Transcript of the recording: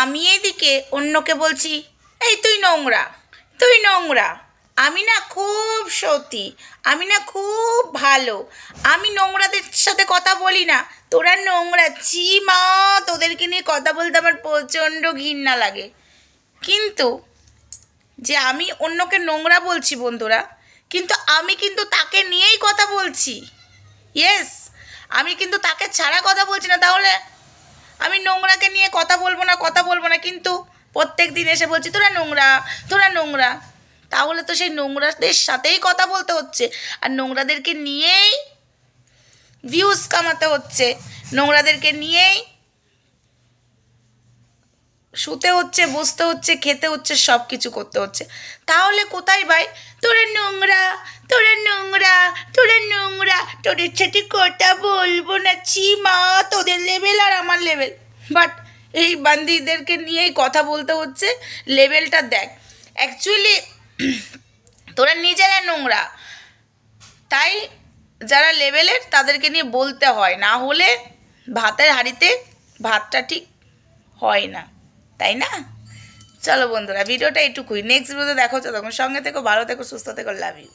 আমি এদিকে অন্যকে বলছি, এই তুই নোংরা তুই নোংরা। আমি না খুব সতী, আমি না খুব ভালো। আমি নোংরাদের সাথে কথা বলি না। তোরা নোংরা, ছি মা, তোদেরকে নিয়ে কথা বলতে আমার প্রচণ্ড ঘৃণা লাগে। কিন্তু যে আমি অন্যকে নোংরা বলছি বন্ধুরা, কিন্তু আমি কিন্তু তাকে নিয়েই কথা বলছি। ইয়েস আমি কিন্তু তাকে ছাড়া কথা বলছি না। তাহলে আমি নোংরাকে নিয়ে কথা বলব না, কথা বলব না, কিন্তু প্রত্যেক দিন এসে বলছি, তোরা নোংরা তোরা নোংরা। তাহলে তো সেই নোংরাদের সাথেই কথা বলতে হচ্ছে। আর নোংরাদেরকে নিয়েই ভিউজ কামাতে হচ্ছে। নোংরাদেরকে নিয়েই শুতে হচ্ছে, বসতে হচ্ছে, খেতে হচ্ছে সব কিছু করতে হচ্ছে। তাহলে কোথায় ভাই? তোরা তোদের সাথে কথা বলব না। ছি মা, তোদের লেভেল আর আমার লেভেল বাট এই বান্দিদেরকে নিয়েই কথা বলতে হচ্ছে। লেভেলটা দেখ অ্যাকচুয়ালি তোরা নিজেরা নোংরা। তাই যারা লেভেলের তাদেরকে নিয়ে বলতে হয়। না হলে ভাতের হাঁড়িতে ভাতটা ঠিক হয় না। তাই না? চলো বন্ধুরা ভিডিওটা এটুকুই। নেক্সট ভিডিওতে দেখো তখন সঙ্গে থেকো, ভালো থেকো, সুস্থ থেকো। Love you